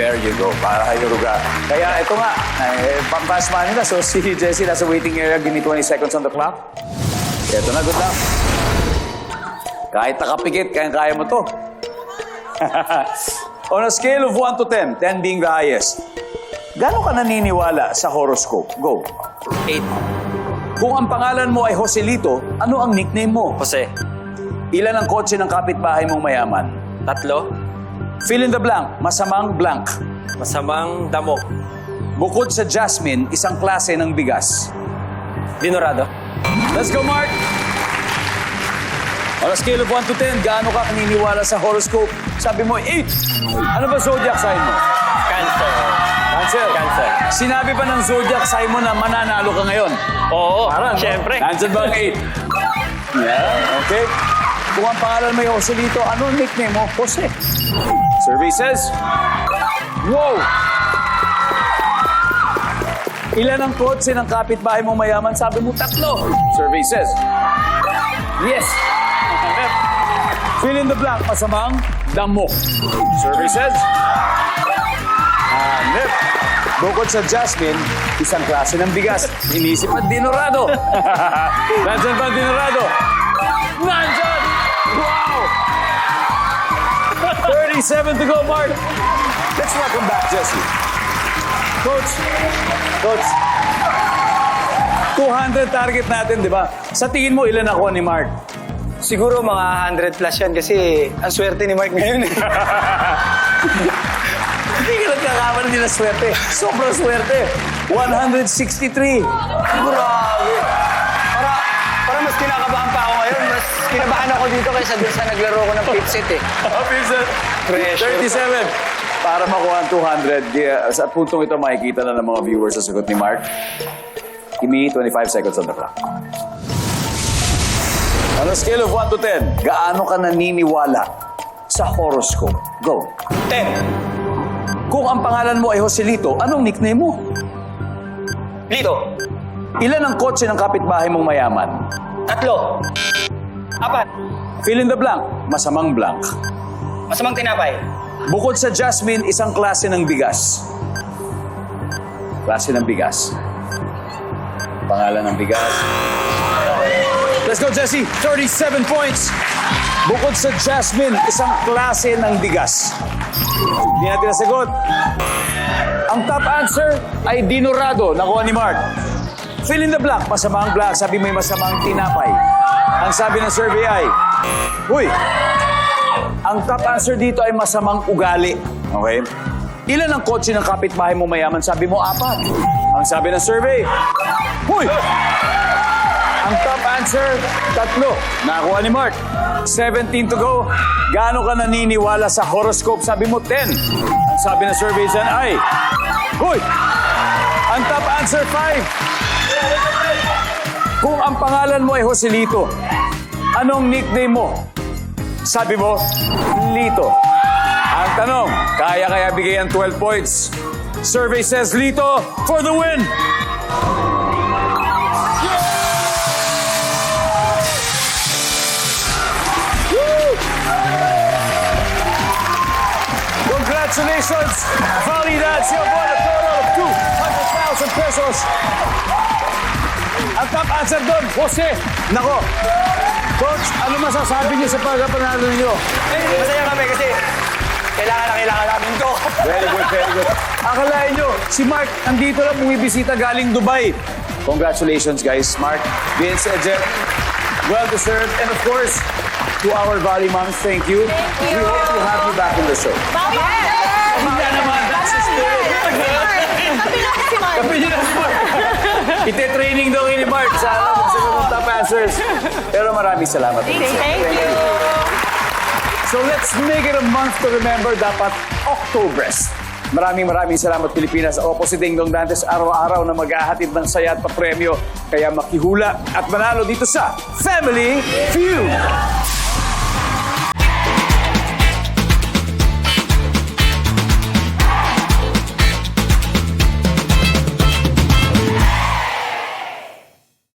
There you go. Para kayo ruga. Kaya ito nga, eh, pampas money na. So si Jessie nasa waiting area. Give me 20 seconds on the clock. Ito na, good luck. Kahit nakapikit, kaya-kaya mo to. on a scale of 1 to 10, 10 being the highest, Gano'n ka naniniwala sa horoscope? Go. Eight. Kung ang pangalan mo ay Joselito, ano ang nickname mo? Jose. Ilan ang kotse ng kapitbahay mong mayaman? Tatlo. Fill in the blank, masamang blank. Masamang damo. Bukod sa jasmine, isang klase ng bigas. Dinorado. Let's go, Mark! On a scale of 1 to 10, gaano ka kaniniwala sa horoscope? Sabi mo, 8. Ano ba zodiac sign mo? Cancer. Cancer. Cancer. Sinabi pa ng zodiac sign mo na mananalo ka ngayon. Oo, Parang, no? syempre. Nandyan ba ang 8? Yeah, okay. Kung ang pangalan mo yung Joselito, ano ang nickname mo? Jose. Survey says, Wow! Ilan ang kotse ng kapitbahay mong mayaman? Sabi mo, tatlo. Survey says, Yes. Fill in the blank, masamang damo. Survey says, Hanep. Bukod sa jasmine, isang klase ng bigas. Inisip at dinorado. Nandyan ba ang dinorado? Nandyan! 37 to go, Mark. Let's welcome back, Jesse. Coach, Coach, 200 target natin, di ba? Sa tingin mo, ilan ako ni Mark? Siguro mga 100 plus yan kasi ang swerte ni Mark ngayon. Hindi ka nagkakamali nila swerte. Sobrang swerte. 163. Grabe. Kinabahan ako dito kaysa dun sa naglaro ko ng pit set eh. Officer. Pressure. 37. Para makuha ang 200, di- sa puntong ito makikita na ng mga viewers sa sagot ni Mark. Give me 25 seconds on the clock. On a scale of 1 to 10, gaano ka naniniwala sa horoscope? Go. 10. Kung ang pangalan mo ay Joselito, anong nickname mo? Lito. Ilan ang kotse ng kapitbahay mong mayaman? Tatlo. Apat. Fill in the blank, masamang blank. Masamang tinapay. Bukod sa jasmine, isang klase ng bigas. Klase ng bigas. Pangalan ng bigas. Let's go, Jesse. 37 points. Bukod sa jasmine, isang klase ng bigas. Hindi natin nasagot. Ang top answer ay dinorado. Nakuha ni Mark. Fill in the blank. Masamang blank. Sabi mo yung masamang tinapay. Ang sabi ng survey ay, Uy, ang top answer dito ay masamang ugali. Okay? Ilan ang kotse ng kapitbahay mo mayaman? Sabi mo, apat. Ang sabi ng survey, Huy! Ang top answer, tatlo. Nakakuha ni Mark. 17 to go. Gaano ka naniniwala sa horoscope? Sabi mo, 10. Ang sabi ng survey dyan ay, Huy! Ang top answer, 5. Kung ang pangalan mo ay Joselito, anong nickname mo? Sabi mo, Lito. Ang tanong, kaya kaya bigay ang 12 points? Survey says Lito for the win! Congratulations! Validad, you won a total of 200,000 pesos. Ang top answer doon, Jose. Nako, Coach, ano masasabi niyo sa pagkapanalo niyo? Masaya kami kasi kailangan na kailangan namin to. Very good, very good. Akalain nyo, si Mark, andito lang bumibisita galing Dubai. Congratulations, guys. Mark, Vince, Ejet, well-deserved. And of course, to our Valley Moms, thank you. Thank you. We hope to have you back in the show. Hindi naman, that's the spirit. Kapi niyo na si Mark. Ite-training daw ni Mark sa magsagot ng top answers. Pero maraming salamat. Thank you. So let's make it a month to remember. Dapat Octoberest. Maraming maraming salamat Pilipinas. Ako po si Ding Dong Dantes, araw-araw na maghahatid ng saya at papremyo. Kaya makihula at manalo dito sa Family Feud.